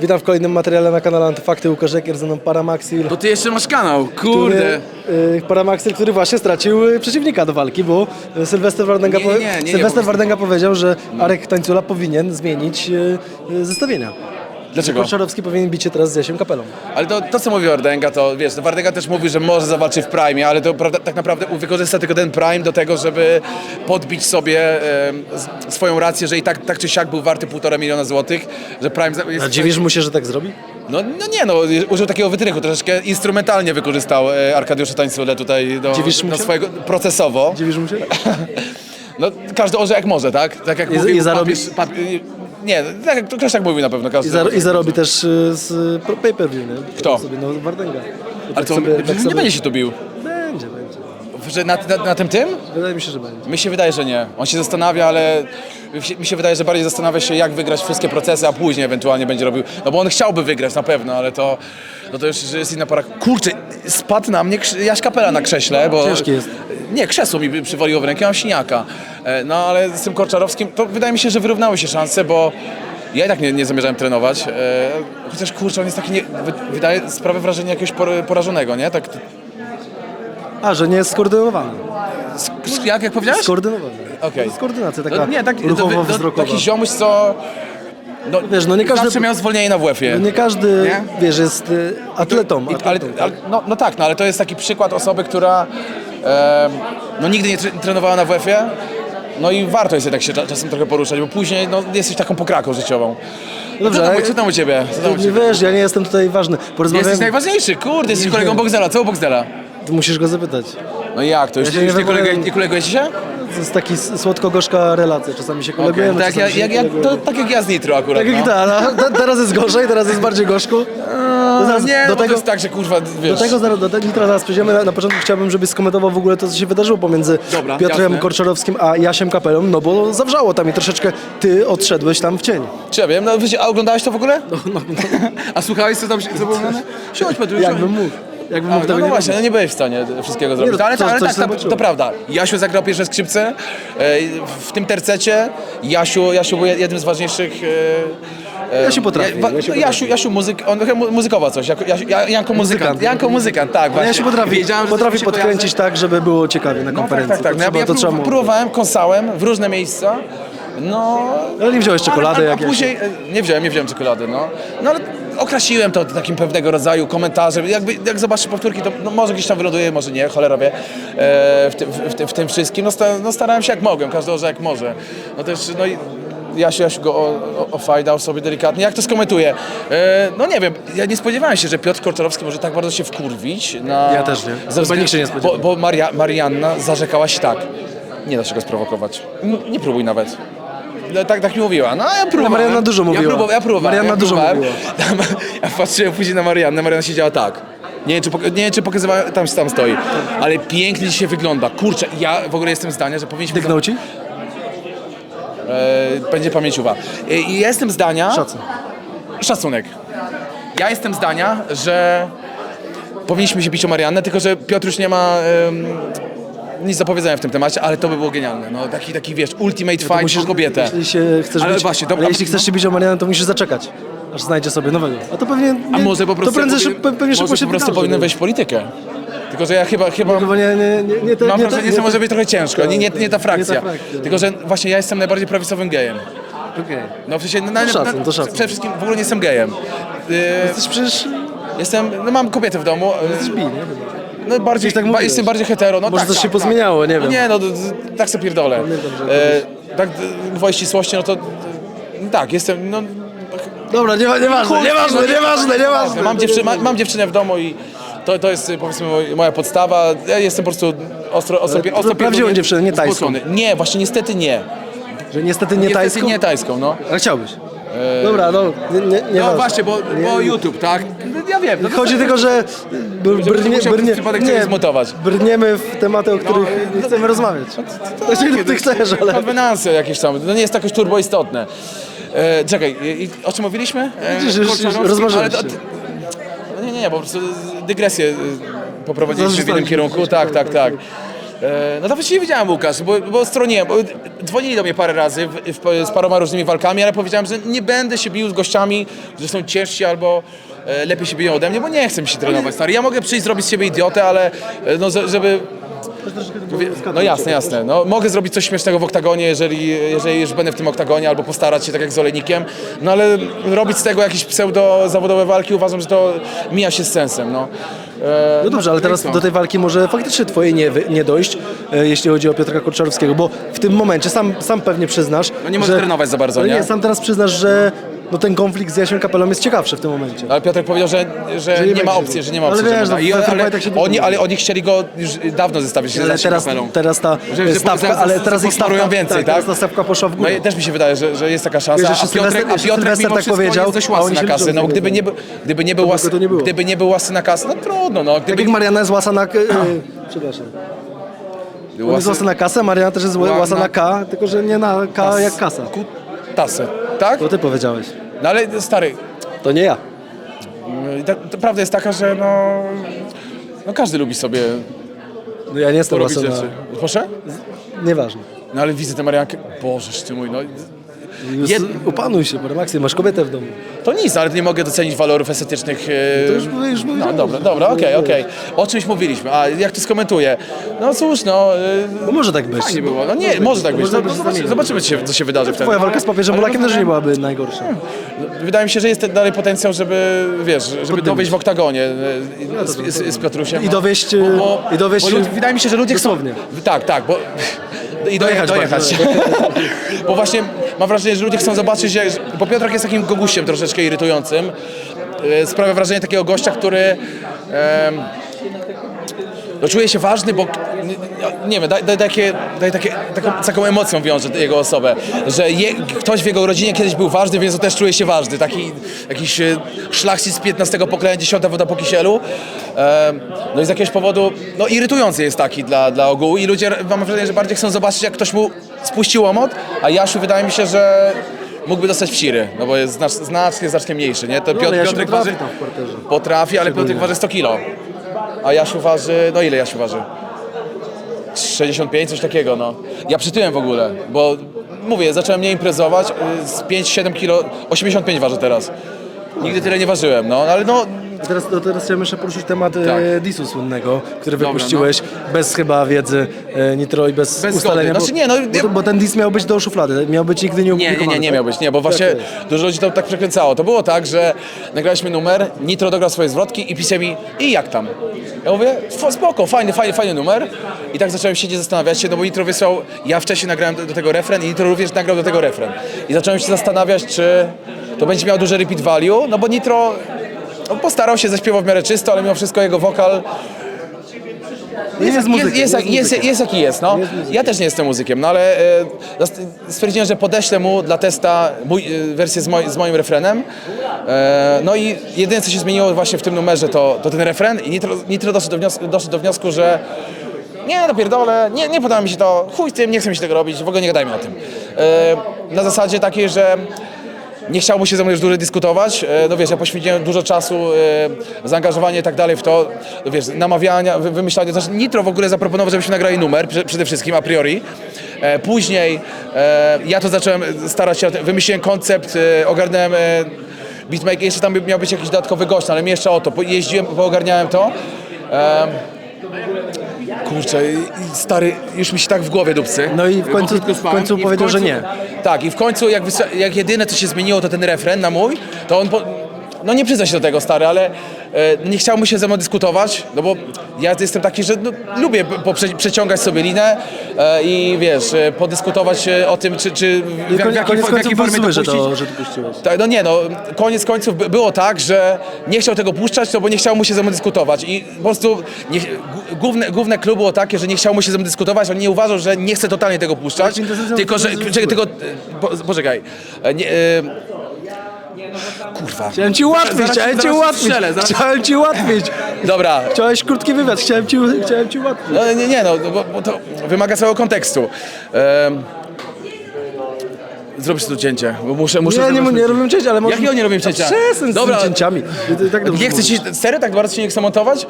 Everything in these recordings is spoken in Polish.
Witam w kolejnym materiale na kanale Antyfakty. Łukasz Ekier, ze mną Paramaxil. To ty jeszcze masz kanał, który, kurde. y, Paramaxil, który właśnie stracił y, przeciwnika do walki, bo y, Sylwester Wardęga, Nie, nie, nie, nie, nie, Sylwester po- Wardęga powiedział, że Arek Tańcula powinien zmienić y, y, zestawienia. Dlaczego? Korczarowski powinien bić się teraz z Jasiem Kapelą. Ale to, to co mówi Wardęga, to wiesz, no Wardęga też mówi, że może zawalczy w Prime, ale to prawda, tak naprawdę wykorzysta tylko ten Prime do tego, żeby podbić sobie s- swoją rację, że i tak, tak czy siak był warty półtora miliona złotych, że Prime za- jest... A dziwisz mu się, że tak zrobi? No, no nie no, użył takiego wytrychu, troszeczkę instrumentalnie wykorzystał e, Arkadiusza Tańculę tutaj do, Dziwisz mu do się? swojego, procesowo. Dziwisz mu się? No każdy orze jak może, tak? Tak jak I- mówił i zarobi- papież, papie- Nie, tak, ktoś tak mówił na pewno, I, każdy. zar- i zarobi też y, z pro- pay-per-view, nie? Kto? Sobie, no Wardęga. Bo Ale tak to sobie- nie tak sobie- będzie się tu bił. Że na, na, na tym tym? Wydaje mi się, że będzie. Mi się wydaje, że nie. On się zastanawia, ale mi się wydaje, że bardziej zastanawia się, jak wygrać wszystkie procesy, a później ewentualnie będzie robił. No bo on chciałby wygrać na pewno, ale to, no to już że jest inna para. Kurczę, spadł na mnie krz- Jaś Kapela na krześle, bo. Ciężki jest. Nie, krzesło mi przywaliło w rękę, mam siniaka. E, No ale z tym Korczarowskim, to wydaje mi się, że wyrównały się szanse, bo. Ja i tak nie, nie zamierzałem trenować, e, chociaż kurczę, on jest taki, nie, wy- wydaje, sprawia wrażenie jakiegoś por- porażonego, nie? Tak, A, że nie jest skoordynowany. sk- jak, jak powiedziałeś? Skoordynowany. Okej. To jest koordynacja taka No, nie, tak, to, ruchowo-wzrokowa. taki ziomuś, co... No, Wiesz, no nie każdy- Zawsze miał zwolnienie na WF-ie. No nie każdy, Nie? wiesz, jest y, atletą. I, ale, tak? ale, no, no tak, no ale to jest taki przykład osoby, która em, no nigdy nie tre- trenowała na WF-ie. No i warto jest jednak się cza- czasem trochę poruszać, bo później no, jesteś taką pokraką życiową. No Dobrze, co, tam, ale- co tam u ciebie? Co tam u nie ciebie? wiesz, ja nie jestem tutaj ważny. Jesteś najważniejszy, kurde, jesteś kolegą Boxdela. Co u Boxdela? Musisz go zapytać. No jak to? Już, Ja się już nie nie, wypowiem. nie kolegujecie się? To jest taki s- słodko-gorzka relacja. Czasami się Okej, kolegujemy, tak, czasami jak, się jak, nie jak, to, kolegujemy. tak jak ja z Nitro akurat. Tak jak no. ta, no, te- teraz jest gorzej, teraz jest bardziej gorzko. To zaraz- nie, do tego- to jest tak, że kurwa, wiesz... Do tego zaraz, do tego Nitra zaraz przejdziemy. Na, na początku chciałbym, żebyś skomentował w ogóle to, co się wydarzyło pomiędzy Dobra, Piotrem jasne. Korczarowskim a Jasiem Kapelą, no bo zawrzało tam i troszeczkę ty odszedłeś tam w cień. Czy ja wiem, no, wiecie, a oglądałeś to w ogóle? a słuchałeś, co tam się co było mówione? Siądź, Petru, siądź. Jakbym mógł. Jakbym mógł no, tego no nie właśnie, no robić. nie byłeś w stanie wszystkiego zrobić. no, ale coś- ale coś tak, tak, zobaczyłem. to prawda. Jasiu zagrał pierwsze skrzypce e, w tym tercecie. Jasiu, Jasiu był jednym z ważniejszych... e, e, Jasiu potrafi, Ja, wa- Jasiu Jasiu, Jasiu muzyk, on trochę mu- muzykował coś. Jako, Jasiu, Ja- Janko muzykant. Muzykant. Janko muzykant, tak Ale właśnie. ja się potrafi, Wiedziałem, że potrafi coś mi się podkręcić tak, żeby było ciekawie na No tak, konferencji. tak, tak. To No, ja, to prób- próbowałem, kąsałem w różne miejsca. No... Ale nie wziąłeś czekolady ale, jak a później, e, Nie wziąłem, nie wziąłem czekolady, no. No ale okrasiłem to takim pewnego rodzaju komentarzem. Jakby, jak zobaczysz powtórki, to no, może gdzieś tam wyląduje, może nie, cholera wie. E, w, tym, w, tym, w tym wszystkim. No, sta, no starałem się jak mogłem, każdy orze jak może. No też, no i Jasiu, Jasiu go ofajdał sobie delikatnie. Jak to skomentuję? E, no nie wiem, ja nie spodziewałem się, że Piotr Korczarowski może tak bardzo się wkurwić na... Ja też nie. Chyba nikt się nie spodziewał. Bo, bo Maria, Marianna zarzekała się tak. Nie da się go sprowokować. Nie próbuj nawet. No, tak, tak mi mówiła. No ja próbowałem. Marianna dużo mówiła. Ja, próbowa- ja próbowałem. Marianna ja dużo próbowałem. mówiła. Ja patrzyłem później na Mariannę, Marianna siedziała tak. Nie wiem, czy, nie wiem, czy pokazywałem, tam, tam stoi. Ale pięknie dzisiaj wygląda. Kurczę, ja w ogóle jestem zdania, że powinniśmy... Dygnął ci? E, będzie pamięciowa. E, ja jestem zdania... Szacun. Szacunek. Ja jestem zdania, że powinniśmy się bić o Mariannę, tylko że Piotr już nie ma nic do powiedzenia w tym temacie, ale to by było genialne. No, taki, taki wiesz, ultimate fight Musisz- kobietę. Jeśli się chcesz Ale bić, właśnie, ale dobra, jeśli chcesz się bić o Marianę, to musisz zaczekać, aż znajdzie sobie nowego. A to pewnie... A nie- może po prostu, To prędzej, powinien- pewnie szybko może się po prostu wydarzy. powinien wejść w politykę. Tylko, że ja chyba, chyba Chyba nie, nie, nie, nie, te- mam nie, wrażenie, że może być trochę ciężko. Nie, nie, nie ta frakcja. Tylko, że właśnie ja jestem najbardziej prawicowym gejem. Okej. No w sensie, no, na, szacun, na, to szacun. przede wszystkim w ogóle nie jestem gejem. Yy, Jesteś przecież... jestem, no mam kobietę w domu. Jesteś bi, nie? No bardziej, tak ba, jestem bardziej hetero. No, Może tak, coś tak, się tak. pozmieniało, nie No wiem. nie, no d- d- tak sobie pierdolę. E, tak d- gwoli ścisłości, no to d- tak, jestem, no... Dobra, nie, nieważne, Chuj, nieważne, no, nieważne, nieważne. Mam, dziewczy, ma, mam dziewczynę w domu i to, to jest powiedzmy moj- moja podstawa. Ja jestem po prostu ostro, ostro, Ale ostro prawdziwą pierdolony- dziewczynę, nie tajską. zgłoszony. Nie, właśnie niestety nie. Że niestety nie Niestety tajską? nie tajską, no. Ale chciałbyś. Dobra, no, nie, nie, nie No ważne. właśnie, bo, Nie- bo YouTube, tak? Ja wiem. No to Chodzi to- tylko, że br- brnie, musiał brnie, czegoś zmontować. brniemy w tematy, o których nie chcemy rozmawiać. To się ty chcesz, ale... Konwenanse jakieś tam, no nie jest to jakoś turbo istotne. E, czekaj, i, i, o czym mówiliśmy? E, Widzisz, już- już ale to- się. No nie, nie, nie, po prostu dygresję y, poprowadziliśmy w innym kierunku, się, tak, tak, tak. E, No się nie wiedziałem, Łukasz, bo, bo stroniłem, bo dzwonili do mnie parę razy w, w, z paroma różnymi walkami, ale powiedziałem, że nie będę się bił z gościami, którzy są ciężsi albo e, lepiej się biją ode mnie, bo nie chcę mi się trenować, stary. Ja mogę przyjść, zrobić z siebie idiotę, ale e, no, że- żeby no jasne, jasne. No, mogę zrobić coś śmiesznego w oktagonie, jeżeli, jeżeli już będę w tym oktagonie, albo postarać się tak jak z Olejnikiem, no ale robić z tego jakieś pseudo-zawodowe walki uważam, że to mija się z sensem, no. E, No dobrze, ale teraz co? do tej walki może faktycznie twoje nie, wy- nie dojść, e, jeśli chodzi o Piotra Kurczarowskiego, bo w tym momencie sam, sam pewnie przyznasz, No nie może że, trenować za bardzo, Ale nie? sam teraz przyznasz, że no ten konflikt z Jasiem Kapelą jest ciekawszy w tym momencie. Ale Piotrek powiedział, że, że, nie ma opcji, że nie ma Ale opcji. wiesz, że no, I, w fair ale, się oni, ale oni chcieli go już dawno zestawić Ale z teraz, kapelą. teraz ta Że- że stawka, zaraz- ale zaraz teraz ich stawka, więcej, tak? teraz ta stawka poszła w No górę. i też mi się wydaje, że, że jest taka szansa. Wiesz, a Piotrek, a Piotrek Sylwester mimo tak wszystko powiedział, jest dość a łasy oni na liczą No, gdyby, nie, był- gdyby, nie był łasy, to nie było. gdyby nie był łasy na kasę, no trudno. No, Tak gdyby, jak Mariana jest łasa na... E, przepraszam. On jest łasa na kasę, Mariana też jest Ła- łasa na- K, tylko że nie na K jak kasa. Tasę, tak? To ty powiedziałeś. No ale stary, To nie ja. ta, ta prawda jest taka, że no, no każdy lubi sobie No ja nie jestem robić łasa na... rzeczy. Proszę? Nieważne. No ale widzę tę Mariankę, Bożeż ty mój, no Jed- Upanuj się, Maxi, masz kobietę w domu. to nic, ale nie mogę docenić walorów estetycznych. e, To już- już No dobra, dobra, okej, okej. O czymś mówiliśmy, a jak to skomentuję? No cóż, no... e, Bo może tak być. Fajnie było, no nie, może tak być. No, być zobaczymy, zobaczymy co się, co się wydarzy wtedy. Twoja walka z papieżem Polakiem też nie byłaby najgorsza. Wydaje mi się, że jest dalej potencjał, żeby, wiesz, żeby dowieść w oktagonie e, No z, z, z Piotrusiem. I dowieść, e, i dowieść, bo wydaje mi się, że ludzie chcą... Tak, tak, bo... I Dojechać dojechać. bo właśnie mam wrażenie, że ludzie chcą zobaczyć, że, bo Piotrek jest takim gogusiem troszeczkę irytującym. E, Sprawia wrażenie takiego gościa, który... no, czuje się ważny, bo nie, nie wiem, daj, daj, takie, daj takie, taką, taką emocją wiąże jego osobę, że je, ktoś w jego rodzinie kiedyś był ważny, więc on też czuje się ważny. Taki jakiś e, szlachcic z 15 pokolenia, 10 woda po kisielu. No i z jakiegoś powodu, no irytujący jest taki dla, dla ogółu i ludzie, mam wrażenie, że bardziej chcą zobaczyć, jak ktoś mu spuścił łomot, a Jasiu wydaje mi się, że mógłby dostać w siry, no bo jest znacz, znacznie, znacznie mniejszy, nie? To Piotrek potrafi waży, tam w parterze. potrafi, ale Piotrek waży 100 kilo. A Jasiu waży, no ile Jasiu waży? 65, coś takiego, no. Ja przytyłem w ogóle, bo mówię, zacząłem nie imprezować, y, z 5-7 kilo, 85 waży teraz. Nigdy tyle nie ważyłem, no, ale no, A teraz, teraz chciałem jeszcze poruszyć temat Tak. e, disu słynnego, który Dobra, wypuściłeś bez chyba wiedzy e, Nitro i bez, Bez ustalenia. zgody. Znaczy nie, no, bo, ja- bo, ten dis miał być do szuflady, miał być nigdy nie nie, nie, nie, nie tak? miał być, nie, bo właśnie dużo ludzi to tak przekręcało. To było tak, że nagraliśmy numer, Nitro dograł swoje zwrotki i pisał mi, i jak tam? Ja mówię, "F- spoko, fajny, fajny, fajny numer. I tak zacząłem siedzieć, zastanawiać się, no bo Nitro wysłał, ja wcześniej nagrałem do, do tego refren i Nitro również nagrał do tego refren. I zacząłem się zastanawiać, czy to będzie miało duży repeat value, no bo Nitro no, postarał się, zaśpiewał w miarę czysto, ale mimo wszystko jego wokal Jest muzykiem, jest, nie jest, jest, muzykiem. jest jaki jest, no. Ja też nie jestem muzykiem, no ale e, stwierdziłem, że podeślę mu dla testa mój, e, wersję z, moj, z moim refrenem. E, no i jedyne, co się zmieniło właśnie w tym numerze, to, to ten refren i Nitro, Nitro doszedł, do wniosku, doszedł do wniosku, że nie, no pierdolę, nie, nie podoba mi się to, chuj z tym, nie chcę mi się tego robić, w ogóle nie gadajmy o tym. E, na zasadzie takiej, że nie chciał mu się ze mną już dłużej dyskutować. E, No wiesz, ja poświęciłem dużo czasu, e, zaangażowanie i tak dalej w to, no wiesz, namawiania, wy- wymyślania. Znaczy Nitro w ogóle zaproponował, żebyśmy nagrali numer, prze- przede wszystkim a priori. E, Później ja to zacząłem starać się, wymyśliłem koncept, ogarnąłem beatmaker, jeszcze tam miał być jakiś dodatkowy gość, ale mi jeszcze o to, jeździłem, poogarniałem to. Kurczę, i- i stary, już mi się tak w głowie dupcy. No i w Bo końcu- krótko w końcu i powiedział, że nie. Tak, i w końcu jak, wysła- jak jedyne co się zmieniło to ten refren na mój, to on po, no nie przyzna się do tego stary, ale e, nie chciał mu się ze mną dyskutować, no bo ja jestem taki, że no, lubię po, prze, przeciągać sobie linę e, i wiesz, e, podyskutować e, o tym, czy, czy w, I w, jakiej, w jakiej formie to że puścić. to, że to puściłeś. Tak, no nie, no koniec końców by- było tak, że nie chciał tego puszczać, no bo nie chciał mu się ze mną dyskutować i po prostu nie, gu- główne, główne klubu było takie, że nie chciał mu się ze mną dyskutować, on nie uważał, że nie chce totalnie tego puszczać, tylko że, czekaj, tylko, e, po, poczekaj, e, nie, e, kurwa, Chciałem ci ułatwić, chciałem ci ułatwić, chciałem ci ułatwić. dobra, Chciałeś krótki wywiad, chciałem ci, chciałem ci ułatwić. no nie, nie, no, bo, bo to wymaga całego kontekstu. Em, zrobisz to cięcie, bo muszę, muszę Nie, nie, zrobić- nie robią cięcia, ale może... Jak nie robią cięcia? Przestań z Dobra. tymi cięciami. Tak dobrze Nie chcę ci, serio tak bardzo się nie chcę montować?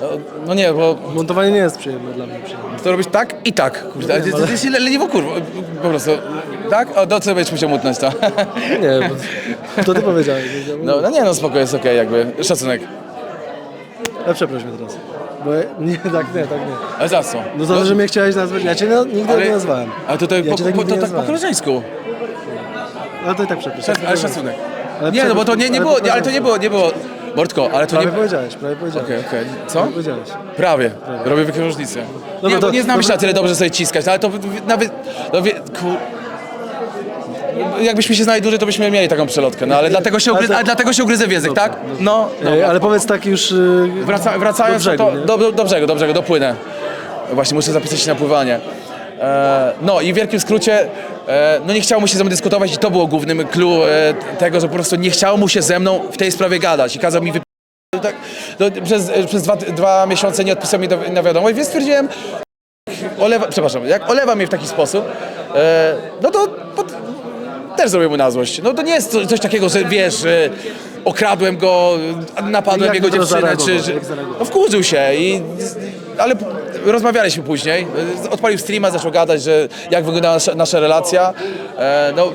No, No nie, bo Montowanie nie jest przyjemne dla mnie. Przyjemne. to robić tak i tak. Kurde, to, to jest le- leniwo kurwa, po prostu. Tak? O, do co będziesz musiał mutnąć to? Nie, bo to ty powiedziałeś. No, no nie, no spoko, jest okej jakby. Szacunek. Ale przeproś mnie teraz. Bo ja, nie, tak nie, tak nie. Ale za co? No za to, że mnie chciałeś nazwać. Ja cię no, nigdy nie nazwałem. Ale to, to, Ja po, cię tak po, nigdy to nie tak po nazwałem. koleżeńsku. Ale to i tak przeproś. Szac- Ale szacunek. Ale Nie, no bo to nie, nie ale było, nie, ale to nie było, nie było. Mordko, ale to nie... Prawie powiedziałeś, prawie powiedziałeś. Okej, okej. Co? Prawie powiedziałeś. Prawie. Robię wielką różnicę. No nie, to- bo nie znamy to- się na tyle dobrze sobie ciskać, no ale to w- w- nawet... No, wie, kur... Jakbyśmy się znali dłużej, to byśmy mieli taką przelotkę, no ale dlatego się, to- ale dlatego się ugryzę w język, tak? No, no. Ej, ale powiedz tak już... y, Wraca, wracając do do, brzegu, nie? do, do, do brzegu, do brzegu, dopłynę. Właśnie muszę zapisać się na pływanie. E, no i w wielkim skrócie, e, no nie chciało mu się ze mną dyskutować i to było głównym clue e, tego, że po prostu nie chciało mu się ze mną w tej sprawie gadać i kazał mi wy... tak, no, przez, e, przez dwa, dwa miesiące nie odpisał mi do, na wiadomość, więc stwierdziłem, olewa, przepraszam, jak olewa mnie w taki sposób, e, no to pod, też zrobię mu na złość. No to nie jest co- coś takiego, że wiesz, okradłem go, napadłem Jak jego dziewczynę, czy, Jak zareagował? no wkurzył się i, ale p- rozmawialiśmy później, odpalił streama, zaczął gadać, że jak wygląda nasza, nasza relacja, e, no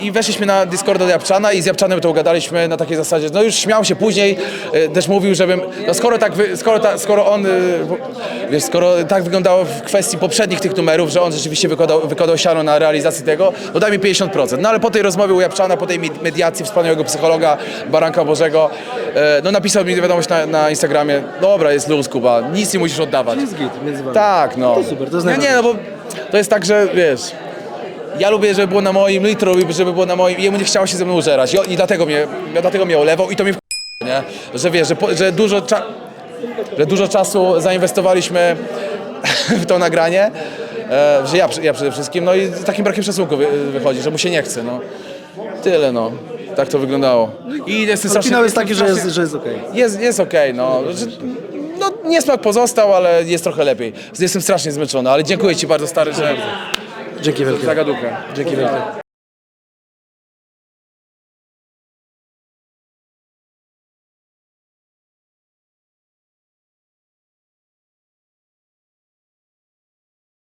i weszliśmy na Discorda do Japczana i z Japczanem to ugadaliśmy na takiej zasadzie, no już śmiał się później, e, też mówił, żebym, no skoro tak, wy, skoro, ta, skoro on, e, wiesz, skoro tak wyglądało w kwestii poprzednich tych numerów, że on rzeczywiście wykładał, wykładał siano na realizacji tego, no daj mi 50%. No ale po tej rozmowie u Japczana, po tej med- mediacji wspaniałego psychologa Baranka Bożego, e, no napisał mi wiadomość na, na Instagramie, dobra, jest luz, Kuba, nic nie musisz oddawać. Jest git między wami. Tak, no. To super, to jest no, Nie, no bo to jest tak, że wiesz, ja lubię, żeby było na moim, Litro lubi, żeby było na moim jemu nie chciało się ze mną użerać i, i dlatego, mnie, dlatego mnie olewał i to mnie w... nie? Że wiesz, że, po, że, dużo cza... że dużo czasu zainwestowaliśmy w to nagranie, e, że ja, ja przede wszystkim, no i z takim brakiem szacunku wy, wychodzi, że mu się nie chce, no. Tyle, no. Tak to wyglądało. I jestem strasznie... Finał jest taki, że jest, że jest okej. jest, jest okej, no. Że, no. Niesmak pozostał, ale jest trochę lepiej. Jestem strasznie zmęczony, ale dziękuję Ci bardzo, stary, że Dzięki wielkie. za gaduchę. Dzięki wielkie.